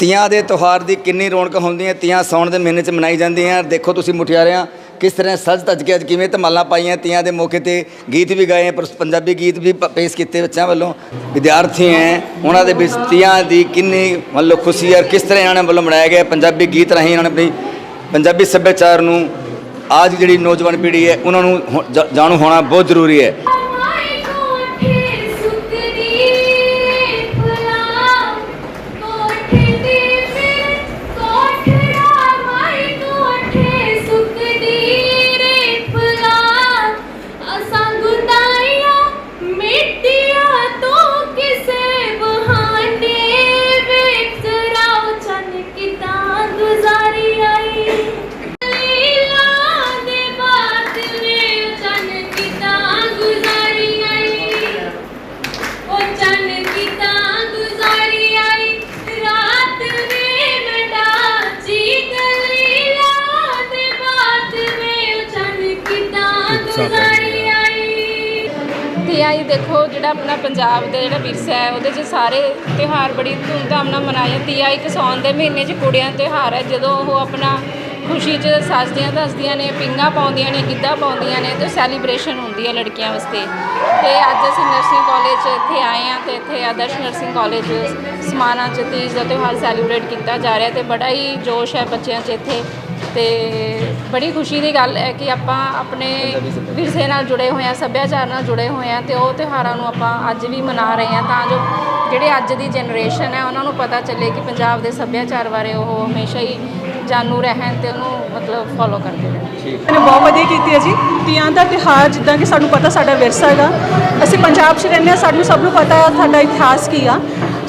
ਤੀਆਂ ਦੇ ਤਿਉਹਾਰ ਦੀ ਕਿੰਨੀ ਰੌਣਕ ਹੁੰਦੀ ਹੈ? ਤੀਆਂ ਸਾਉਣ ਦੇ ਮਹੀਨੇ 'ਚ ਮਨਾਈ ਜਾਂਦੀਆਂ ਦੇਖੋ ਤੁਸੀਂ ਮੁਠਿਆਰਿਆਂ ਕਿਸ ਤਰ੍ਹਾਂ ਸੱਜ ਧੱਜ ਕੇ ਅੱਜ ਕਿਵੇਂ ਧਮਾਲਾਂ ਪਾਈਆਂ ਤੀਆਂ ਦੇ ਮੌਕੇ ਤੇ? ਗੀਤ ਵੀ ਗਾਏ, ਪਰ ਪੰਜਾਬੀ ਗੀਤ ਵੀ ਪੇਸ਼ ਕੀਤੇ ਬੱਚਿਆਂ ਵੱਲੋਂ। ਵਿਦਿਆਰਥੀ ਹੈ, ਉਹਨਾਂ ਦੇ ਵਿੱਚ ਤੀਆਂ ਦੀ ਕਿੰਨੀ ਮਤਲਬ ਖੁਸ਼ੀ ਹੈ ਕਿਸ ਤਰ੍ਹਾਂ ਇਹਨਾਂ ਵੱਲੋਂ ਮਨਾਇਆ ਗਿਆ ਪੰਜਾਬੀ ਗੀਤ ਰਾਹੀਂ ਇਹਨਾਂ ਨੇ ਆਪਣੀ ਪੰਜਾਬੀ ਸੱਭਿਆਚਾਰ ਨੂੰ? ਅੱਜ ਜਿਹੜੀ ਨੌਜਵਾਨ ਪੀੜ੍ਹੀ ਹੈ, ਉਹਨਾਂ ਨੂੰ ਹੋ- ਜਾਣੂ ਹੋਣਾ ਬਹੁਤ ਜ਼ਰੂਰੀ ਹੈ। ਤੇ ਆਈ ਦੇਖੋ ਜਿਹੜਾ ਆਪਣਾ ਪੰਜਾਬ ਦਾ ਜਿਹੜਾ ਵਿਰਸਾ ਹੈ, ਉਹਦੇ 'ਚ ਸਾਰੇ ਤਿਉਹਾਰ ਬੜੀ ਧੂਮਧਾਮ ਨਾਲ ਮਨਾਏ ਜਾਂਦੀ ਆ ਇੱਕ ਸਾਉਣ ਦੇ ਮਹੀਨੇ 'ਚ ਕੁੜੀਆਂ ਦਾ ਤਿਉਹਾਰ ਹੈ, ਜਦੋਂ ਉਹ ਆਪਣਾ ਖੁਸ਼ੀ 'ਚ ਸੱਜਦੀਆਂ ਦੱਸਦੀਆਂ ਨੇ, ਪਿੰਗਾਂ ਪਾਉਂਦੀਆਂ ਨੇ, ਗਿੱਧਾ ਪਾਉਂਦੀਆਂ ਨੇ ਤੇ ਸੈਲੀਬ੍ਰੇਸ਼ਨ ਹੁੰਦੀ ਹੈ ਲੜਕੀਆਂ ਵਾਸਤੇ। ਤੇ ਅੱਜ ਅਸੀਂ ਨਰਸਿੰਗ ਕਾਲਜ 'ਚ ਇੱਥੇ ਆਏ ਹਾਂ ਤੇ ਇੱਥੇ ਆਦਰਸ਼ ਨਰਸਿੰਗ ਕਾਲਜ ਸਮਾਨਾ 'ਚ ਤੀਜ ਦਾ ਤਿਉਹਾਰ ਸੈਲੀਬ੍ਰੇਟ ਕੀਤਾ ਜਾ ਰਿਹਾ ਤੇ ਬੜਾ ਹੀ ਜੋਸ਼ ਹੈ ਬੱਚਿਆਂ 'ਚ ਇੱਥੇ। ਤੇ ਬੜੀ ਖੁਸ਼ੀ ਦੀ ਗੱਲ ਹੈ ਕਿ ਆਪਾਂ ਆਪਣੇ ਵਿਰਸੇ ਨਾਲ ਜੁੜੇ ਹੋਏ ਹਾਂ, ਸੱਭਿਆਚਾਰ ਨਾਲ ਜੁੜੇ ਹੋਏ ਹਾਂ ਤੇ ਉਹ ਤਿਉਹਾਰਾਂ ਨੂੰ ਆਪਾਂ ਅੱਜ ਵੀ ਮਨਾ ਰਹੇ ਹਾਂ ਤਾਂ ਜੋ ਜਿਹੜੇ ਅੱਜ ਦੀ ਜਨਰੇਸ਼ਨ ਹੈ, ਉਹਨਾਂ ਨੂੰ ਪਤਾ ਚੱਲੇ ਕਿ ਪੰਜਾਬ ਦੇ ਸੱਭਿਆਚਾਰ ਬਾਰੇ ਉਹ ਹਮੇਸ਼ਾ ਹੀ ਜਾਣੂ ਰਹਿਣ ਤੇ ਉਹਨੂੰ ਮਤਲਬ ਫੋਲੋ ਕਰਦੇ ਰਹਿਣ। ਨੇ ਬਹੁਤ ਵਧੀਆ ਕੀਤੀ ਹੈ ਜੀ। ਤੀਆਂ ਦਾ ਤਿਉਹਾਰ, ਜਿੱਦਾਂ ਕਿ ਸਾਨੂੰ ਪਤਾ ਸਾਡਾ ਵਿਰਸਾ ਹੈਗਾ। ਅਸੀਂ ਪੰਜਾਬ 'ਚ ਰਹਿੰਦੇ ਹਾਂ, ਸਾਨੂੰ ਸਭ ਨੂੰ ਪਤਾ ਹੈ ਸਾਡਾ ਇਤਿਹਾਸ ਕੀ ਆ।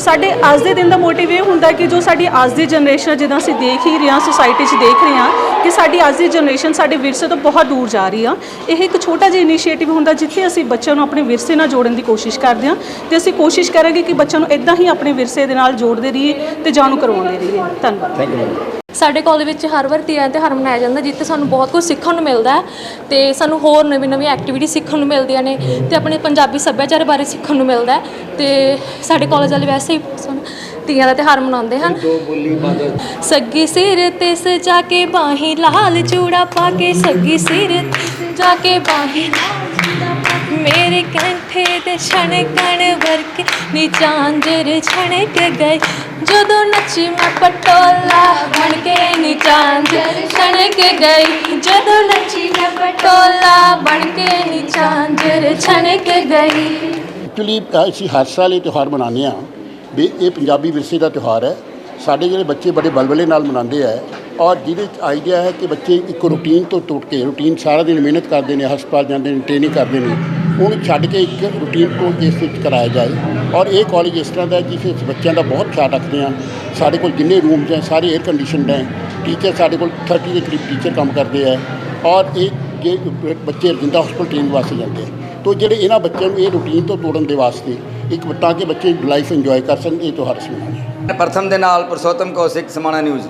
ਸਾਡੇ ਅੱਜ ਦੇ ਦਿਨ ਦਾ ਮੋਟਿਵ ਇਹ ਹੁੰਦਾ ਕਿ ਜੋ ਸਾਡੀ ਅੱਜ ਦੀ ਜਨਰੇਸ਼ਨ ਜਿੱਦਾਂ ਅਸੀਂ ਦੇਖ ਹੀ ਰਹੇ ਹਾਂ ਸੋਸਾਇਟੀ 'ਚ ਦੇਖ ਰਹੇ ਹਾਂ ਕਿ ਸਾਡੀ ਅੱਜ ਦੀ ਜਨਰੇਸ਼ਨ ਸਾਡੇ ਵਿਰਸੇ ਤੋਂ ਬਹੁਤ ਦੂਰ ਜਾ ਰਹੀ ਆ। ਇਹ ਇੱਕ ਛੋਟਾ ਜਿਹਾ ਇਨੀਸ਼ੀਏਟਿਵ ਹੁੰਦਾ ਜਿੱਥੇ ਅਸੀਂ ਬੱਚਿਆਂ ਨੂੰ ਆਪਣੇ ਵਿਰਸੇ ਨਾਲ ਜੋੜਨ ਦੀ ਕੋਸ਼ਿਸ਼ ਕਰਦੇ ਹਾਂ ਤੇ ਅਸੀਂ ਕੋਸ਼ਿਸ਼ ਕਰਾਂਗੇ ਕਿ ਬੱਚਿਆਂ ਨੂੰ ਇਦਾਂ ਹੀ ਆਪਣੇ ਵਿਰਸੇ ਦੇ ਨਾਲ ਜੋੜਦੇ ਰਹੀਏ ਤੇ ਜਾਣੂ ਕਰਵਾਉਂਦੇ ਰਹੀਏ। ਧੰਨਵਾਦ। ਥੈਂਕ ਯੂ ਸਾਡੇ ਕਾਲਜ ਵਿੱਚ ਹਰ ਵਾਰ ਤੀਆਂ ਦਾ ਤਿਉਹਾਰ ਮਨਾਇਆ ਜਾਂਦਾ ਜਿੱਥੇ ਸਾਨੂੰ ਬਹੁਤ ਕੁਝ ਸਿੱਖਣ ਨੂੰ ਮਿਲਦਾ ਹੈ ਤੇ ਸਾਨੂੰ ਹੋਰ ਨਵੀਂ ਨਵੀਂ ਐਕਟੀਵਿਟੀ ਸਿੱਖਣ ਨੂੰ ਮਿਲਦੀਆਂ ਨੇ ਤੇ ਆਪਣੇ ਪੰਜਾਬੀ ਸੱਭਿਆਚਾਰ ਬਾਰੇ ਸਿੱਖਣ ਨੂੰ ਮਿਲਦਾ ਹੈ ਤੇ ਸਾਡੇ ਕਾਲਜ ਵਾਲੇ ਵੈਸੇ ਹੀ ਸਾਨੂੰ ਤੀਆਂ ਦਾ ਤਿਉਹਾਰ ਮਨਾਉਂਦੇ ਹਨ। ਦੋ ਬੋਲੀ ਬਾਦਲ ਸੱਗੀ ਸਿਰ ਤੇ ਸਜਾ ਕੇ ਬਾਹੀਂ ਲਾਲ ਚੂੜਾ ਪਾ ਕੇ ਸੱਗੀ ਸਿਰ ਤੇ ਸਜਾ ਕੇ ਬਾਹੀਂ ਲਾਲ ਚੂੜਾ ਪਾ ਕੇ ਮੇਰੇ ਕੰਠੇ ਤੇ ਛਣਕਣ ਵਰਕੇ ਨੀ ਚਾਂਦਰ ਛਣਕ ਗਈ ਜਦੋਂ ਨੱਚੀ ਮੈਂ ਪਟੋਲਾ ਬਣ ਕੇ ਨੀ ਚਾਂਦਰ ਛਣਕ ਗਈ। ਜਦੋਂ ਨੱਚੀ ਮੈਂ ਪਟੋਲਾ ਬਣ ਕੇ ਨੀ ਚਾਂਦਰ ਛਣਕ ਗਈ। ਐਕਚੁਅਲੀ ਅਸੀਂ ਹਰ ਸਾਲ ਇਹ ਤਿਉਹਾਰ ਮਨਾਉਂਦੇ ਹਾਂ ਵੀ ਇਹ ਪੰਜਾਬੀ ਵਿਰਸੇ ਦਾ ਤਿਉਹਾਰ ਹੈ। ਸਾਡੇ ਜਿਹੜੇ ਬੱਚੇ ਬੜੇ ਬਲਬਲੇ ਨਾਲ ਮਨਾਉਂਦੇ ਆ ਔਰ ਜਿਹਦੇ ਚ ਆਈਡੀਆ ਹੈ ਕਿ ਬੱਚੇ ਇੱਕ ਰੂਟੀਨ ਤੋਂ ਟੁੱਟ ਕੇ ਰੂਟੀਨ ਸਾਰਾ ਦਿਨ ਮਿਹਨਤ ਕਰਦੇ ਨੇ, ਹਸਪਤਾਲ ਜਾਂਦੇ ਨੇ ਟ੍ਰੇਨਿੰਗ ਕਰਦੇ ਨੇ, ਉਹਨੂੰ ਛੱਡ ਕੇ ਇੱਕ ਰੂਟੀਨ ਤੋਂ ਇਸ ਵਿੱਚ ਕਰਾਇਆ ਜਾਏ। ਔਰ ਇਹ ਕਾਲਜ ਇਸ ਤਰ੍ਹਾਂ ਦਾ ਹੈ ਜਿਸ ਵਿੱਚ ਬੱਚਿਆਂ ਦਾ ਬਹੁਤ ਖਿਆਲ ਰੱਖਦੇ ਹਾਂ। ਸਾਡੇ ਕੋਲ ਜਿੰਨੇ ਰੂਮਸ ਹੈ, ਸਾਰੇ 에ਅਰ ਕੰਡੀਸ਼ਨਡ ਹੈ। ਟੀਚਰ ਸਾਡੇ ਕੋਲ 30 ਦੇ ਕਰੀਬ ਟੀਚਰ ਕੰਮ ਕਰਦੇ ਆ ਔਰ ਇਹ ਜੇ ਬੱਚੇ ਰਜਿੰਦਾ ਹਸਪਤਾਲ ਟ੍ਰੇਨਿੰਗ ਵਾਸਤੇ ਜਾਂਦੇ ਆ ਤੋ ਜਿਹੜੇ ਇਹਨਾਂ ਬੱਚਿਆਂ ਨੂੰ ਇਹ ਰੂਟੀਨ ਤੋਂ ਤੋੜਨ ਦੇ ਵਾਸਤੇ ਇੱਕ ਤਾਂ ਕਿ ਬੱਚੇ ਲਾਈਫ ਇੰਜੋਏ ਕਰ ਸਕਣ, ਇਹ ਤਿਉਹਾਰ ਅਸੀਂ ਮਨਾਉਂਦੇ ਪ੍ਰਥਮ ਦੇ ਨਾਲ ਪੁਰਸ਼ੋਤਮ ਕੌਸ਼ਿਕ ਸਮਾਣਾ ਨਿਊਜ਼